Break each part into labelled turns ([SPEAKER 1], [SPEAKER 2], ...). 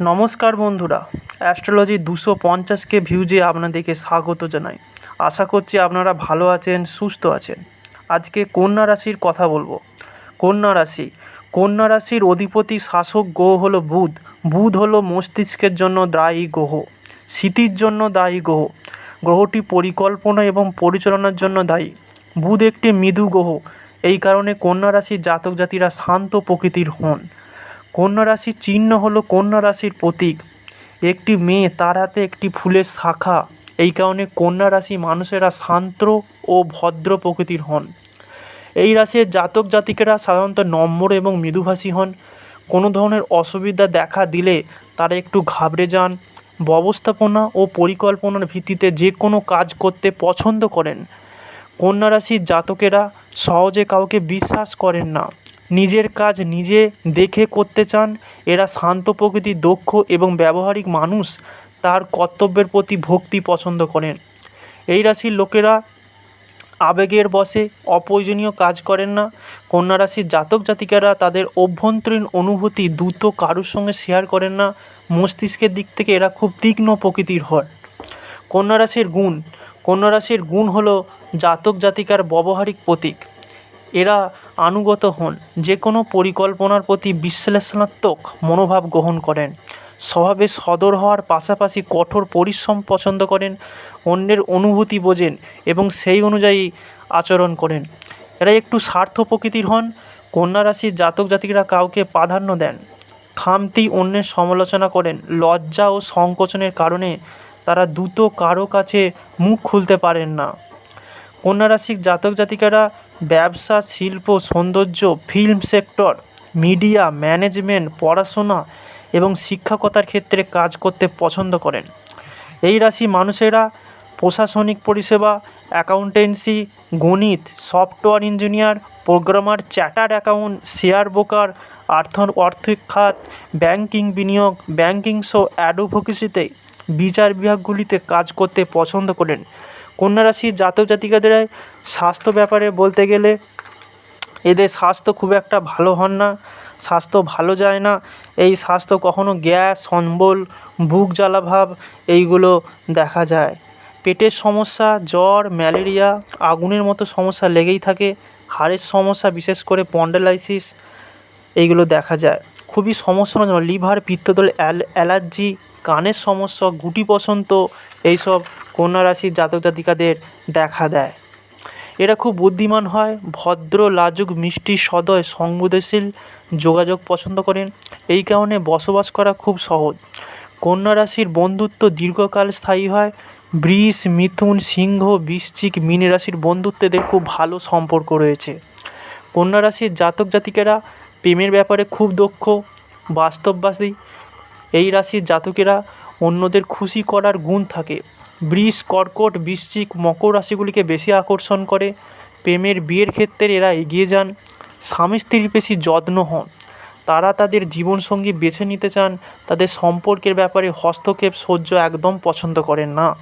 [SPEAKER 1] নমস্কার বন্ধুরা, অ্যাস্ট্রোলজি দুশো পঞ্চাশকে ভিউজে আপনাদেরকে স্বাগত জানাই। আশা করছি আপনারা ভালো আছেন, সুস্থ আছেন। আজকে কন্যা রাশির কথা বলব। কন্যা রাশি, কন্যা রাশির অধিপতি শাসক গ্রহ হলো বুধ। বুধ হলো মস্তিষ্কের জন্য দায়ী গ্রহ, স্মৃতির জন্য দায়ী গ্রহ। গ্রহটি পরিকল্পনা এবং পরিচালনার জন্য দায়ী। বুধ একটি মৃদু গ্রহ। এই কারণে কন্যা রাশির জাতক জাতিরা শান্ত প্রকৃতির হন। কন্যা রাশির চিহ্ন হলো কন্যা রাশির প্রতীক। একটি মেয়ে তার হাতে একটি ফুলের শাখা। এই কারণে কন্যা রাশি মানুষেরা শান্ত ও ভদ্র প্রকৃতির হন। এই রাশির জাতক জাতিকেরা সাধারণত নম্র এবং মৃদুভাষী হন। কোনো ধরনের অসুবিধা দেখা দিলে তারা একটু ঘাবড়ে যান। ব্যবস্থাপনা ও পরিকল্পনার ভিত্তিতে যে কোনো কাজ করতে পছন্দ করেন। কন্যা রাশির জাতকেরা সহজে কাউকে বিশ্বাস করেন না। নিজের কাজ নিজে দেখে করতে চান, এরা শান্ত প্রকৃতির দক্ষ এবং ব্যবহারিক মানুষ, তার কর্তব্যের প্রতি ভক্তি পছন্দ করেন। এই রাশির লোকেরা আবেগের বশে অপ্রয়োজনীয় কাজ করেন না। কন্যা রাশির জাতক জাতিকারা তাদের অভ্যন্তরীণ অনুভূতি দ্রুত কারোর সঙ্গে শেয়ার করেন না। মস্তিষ্কের দিক থেকে এরা খুব তীক্ষ্ণ প্রকৃতির হয়। কন্যা রাশির গুণ, কন্যা রাশির গুণ হলো জাতক জাতিকার ব্যবহারিক প্রতীক। এরা আনুগত হন, যে কোনো পরিকল্পনার প্রতি বিশ্লেষণাত্মক মনোভাব গ্রহণ করেন। স্বভাবে সদর হওয়ার পাশাপাশি কঠোর পরিশ্রম পছন্দ করেন, অন্যের অনুভূতি বোঝেন এবং সেই অনুযায়ী আচরণ করেন। এরা একটু স্বার্থ প্রকৃতির হন, কন্যা রাশির জাতক জাতিকরা কাউকে প্রাধান্য দেন। খামতি অন্যের সমালোচনা করেন। লজ্জা ও সংকোচনের কারণে তারা দ্রুত কারও কাছে মুখ খুলতে পারেন না। কন্যা রাশির জাতক জাতিকারা ব্যবসা, শিল্প, সৌন্দর্য ফিল্ম সেক্টর মিডিয়া ম্যানেজমেন্ট পড়াশোনা এবং শিক্ষকতার ক্ষেত্রে কাজ করতে পছন্দ করেন। এই রাশি মানুষেরা প্রশাসনিক পরিষেবা অ্যাকাউন্টেন্সি গণিত software engineer programmer chartered account share broker আর্থ আর্থিক খাত ব্যাংকিং বিনিয়োগ ব্যাংকিং সহ অ্যাডভোকেসিতে বিচার বিভাগগুলিতে কাজ করতে পছন্দ করেন। কন্যা রাশির জাতক জাতিকাদের স্বাস্থ্য ব্যাপারে বলতে গেলে এদের স্বাস্থ্য খুব একটা ভালো হন না, স্বাস্থ্য ভালো যায় না। এই স্বাস্থ্য কখনো গ্যাস, অম্বল, বুক জ্বালাভাব এইগুলো দেখা যায়। পেটের সমস্যা, জ্বর, ম্যালেরিয়া আগুনের মতো সমস্যা লেগেই থাকে। হাড়ের সমস্যা, বিশেষ করে পন্ডালাইসিস এইগুলো দেখা যায়। খুবই সমস্যাজনক। লিভার, পিত্তদল অ্যালার্জি, কানের সমস্যা, গুটি বসন্ত এইসব কন্যা রাশির জাতক জাতিকাদের দেখা দেয়। এরা খুব বুদ্ধিমান হয়, ভদ্র, লাজুক, মিষ্টি, সদয়, সংবেদনশীল, যোগাযোগ পছন্দ করেন। এই কারণে বসবাস করা খুব সহজ। কন্যা রাশির বন্ধুত্ব দীর্ঘকাল স্থায়ী হয়। বৃষ, মিথুন, সিংহ, বৃশ্চিক, মীন রাশির বন্ধুত্বদের খুব ভালো সম্পর্ক রয়েছে। কন্যা রাশির জাতক জাতিকেরা প্রেমের ব্যাপারে খুব দক্ষ বাস্তববাসী এই রাশির জাতকেরা অন্যদের খুশি করার গুণ থাকে। বৃষ কর্কট, বৃশ্চিক, মকর রাশিগুলিকে বেশি আকর্ষণ করে। প্রেমের বিয়ের ক্ষেত্রে এরা এগিয়ে যান। স্বামী স্ত্রীর বেশি যত্ন হন। তারা তাদের জীবনসঙ্গী বেছে নিতে চান। তাদের সম্পর্কের ব্যাপারে হস্তক্ষেপ সহ্য একদম পছন্দ করেন না।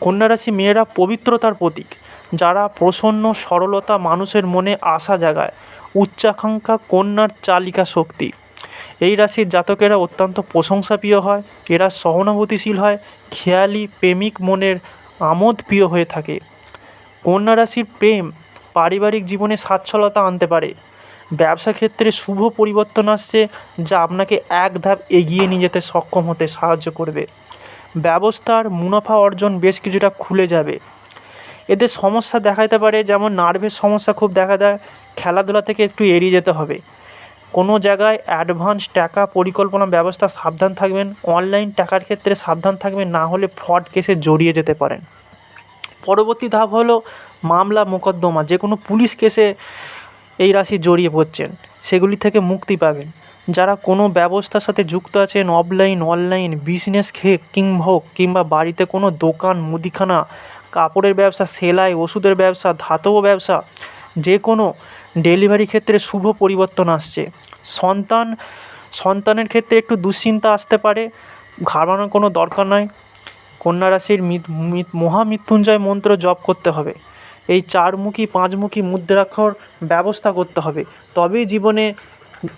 [SPEAKER 1] কন্যা রাশি মেয়েরা পবিত্রতার প্রতীক, যারা প্রসন্ন, সরলতা মানুষের মনে আশা জাগায়। উচ্চাকাঙ্ক্ষা কন্যার চালিকা শক্তি। এই রাশির জাতকেরা অত্যন্ত প্রশংসাপ্রিয় হয়, এরা সহানুভূতিশীল হয়, খেয়ালি, প্রেমিক মনের আমোদ প্রিয় হয়ে থাকে। কন্যা রাশির প্রেম পারিবারিক জীবনে স্বাচ্ছলতা আনতে পারে। ব্যবসা ক্ষেত্রে শুভ পরিবর্তন আসছে, যা আপনাকে এক ধাপ এগিয়ে নিয়ে যেতে সক্ষম হতে সাহায্য করবে। ব্যবস্থার মুনাফা অর্জন বেশ কিছুটা খুলে যাবে। এদের সমস্যা দেখা দিতে পারে, যেমন নার্ভের সমস্যা খুব দেখা দেয়, খেলাধুলা থেকে একটু এড়িয়ে যেতে হবে। কোনো জায়গায় অ্যাডভান্স টাকা পরিকল্পনা ব্যবস্থা সাবধান থাকবেন অনলাইন টাকার ক্ষেত্রে সাবধান থাকবেন, না হলে ফ্রড কেসে জড়িয়ে যেতে পারেন। পরবর্তী ধাপ হলো মামলা মোকদ্দমা, যে কোনো পুলিশ কেসে এই রাশি জড়িয়ে পড়ছেন, সেগুলি থেকে মুক্তি পাবেন। যারা কোনো ব্যবস্থার সাথে যুক্ত আছেন অফলাইন অনলাইন বিজনেস কিংবা হোক, কিংবা বাড়িতে কোনো দোকান, মুদিখানা, কাপড়ের ব্যবসা, সেলাই, ওষুধের ব্যবসা, ধাতব ব্যবসা যে কোনো ডেলিভারি ক্ষেত্রে শুভ পরিবর্তন আসছে। সন্তান, সন্তানের ক্ষেত্রে একটু দুশ্চিন্তা আসতে পারে, ঘাবড়ানোর কোনো দরকার নয়। কন্যা রাশির মহামৃত্যুঞ্জয় মন্ত্র জপ করতে হবে। এই চারমুখী, পাঁচমুখী মুদ্রাক্ষর ব্যবস্থা করতে হবে। তবেই জীবনে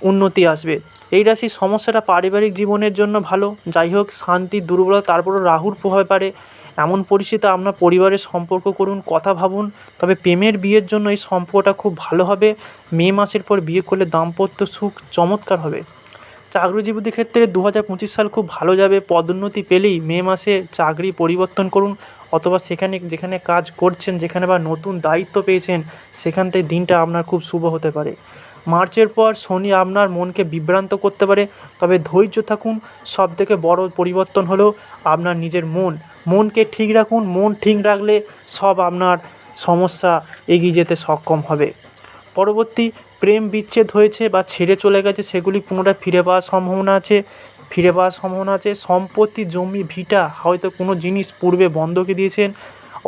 [SPEAKER 1] উন্নতি আসবে। এই রাশির সমস্যাটা পারিবারিক জীবনের জন্য ভালো। যাই হোক, শান্তি, দুর্বলতা, তারপরও রাহুর প্রভাব পারে। এমন পরিস্থিতি আপনার পরিবারের সম্পর্ক করুন, কথা ভাবুন। তবে প্রেমের বিয়ের জন্য এই সম্পর্কটা খুব ভালো হবে। মে মাসের পর বিয়ে করলে দাম্পত্য সুখ চমৎকার হবে। চাকরিজীবীদের ক্ষেত্রে দু হাজার পঁচিশ সাল খুব ভালো যাবে। পদোন্নতি পেলেই মে মাসে চাকরি পরিবর্তন করুন। অথবা সেখানে, যেখানে কাজ করছেন, যেখানে বা নতুন দায়িত্ব পেয়েছেন, সেখান থেকে দিনটা আপনার খুব শুভ হতে পারে। মার্চের পর শনি আপনার মনকে বিভ্রান্ত করতে পারে। তবে ধৈর্য থাকুন সব থেকে বড় পরিবর্তন হলো আপনার নিজের মন। মনকে ঠিক রাখুন, মন ঠিক রাখলে সব আপনার সমস্যা এগিয়ে যেতে সক্ষম হবে। পরবর্তী প্রেম বিচ্ছেদ হয়েছে বা ছেড়ে চলে গেছে, সেগুলি পুনরায় ফিরে পাওয়ার সম্ভাবনা আছে। ফিরে পাওয়ার সম্ভাবনা আছে। সম্পত্তি, জমি, ভিটা হয়তো কোনো জিনিস পূর্বে বন্ধকে দিয়েছেন,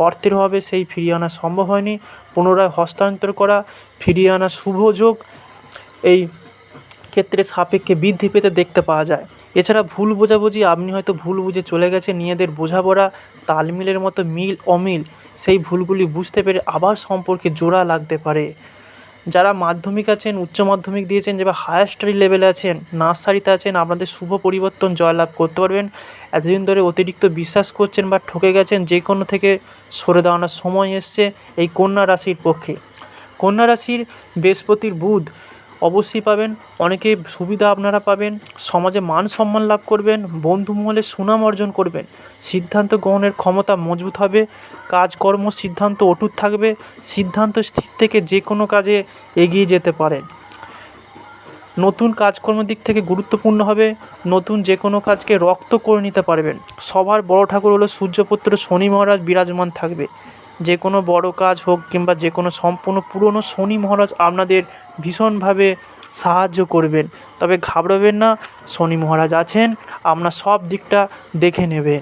[SPEAKER 1] অর্থের অভাবে সেই ফিরিয়ে আনা সম্ভব হয়নি। পুনরায় হস্তান্তর করা, ফিরিয়ে আনা শুভ যোগ এই ক্ষেত্রে সাপেক্ষে বৃদ্ধি পেতে দেখতে পাওয়া যায়। এছাড়া ভুল বোঝাবুঝি, আপনি হয়তো ভুল বুঝে চলে গেছে নিজেদের বোঝাপড়া, তালমিলের মতো মিল, অমিল, সেই ভুলগুলি বুঝতে পেরে আবার সম্পর্কে জোড়া লাগতে পারে। যারা মাধ্যমিক আছেন, উচ্চ মাধ্যমিক দিয়েছেন, যারা হায়ার স্টাডি লেভেলে আছেন নার্সারিতে আছেন, আপনাদের শুভ পরিবর্তন জয়লাভ করতে পারবেন। এতদিন ধরে অতিরিক্ত বিশ্বাস করছেন বা ঠকে গেছেন, যে কোনো থেকে সরে দাঁড়ানোর সময় এসছে এই কন্যা রাশির পক্ষে। কন্যা রাশির বৃহস্পতির বুধ অবশ্যই পাবেন। অনেকে সুবিধা আপনারা পাবেন। সমাজে মান সম্মান লাভ করবেন। বন্ধু মহলে সুনাম অর্জন করবেন। সিদ্ধান্ত গ্রহণের ক্ষমতা মজবুত হবে। কাজকর্ম সিদ্ধান্ত অটুট থাকবে। সিদ্ধান্ত স্থির থেকে যে কোনো কাজে এগিয়ে যেতে পারেন। নতুন কাজকর্ম দিক থেকে গুরুত্বপূর্ণ হবে। নতুন যে কোনো কাজকে রক্ত করে নিতে পারবেন। সবার বড় ঠাকুর হলো সূর্যপুত্র শনি মহারাজ বিরাজমান থাকবে। যে কোনো বড় কাজ হোক কিংবা যে কোনো সম্পূর্ণ পুরনো শনি মহারাজ আপনাদের ভীষণভাবে সাহায্য করবেন। তবে ঘাবড়াবেন না, শনি মহারাজ আছেন, আপনার সব দিকটা দেখে নেবেন।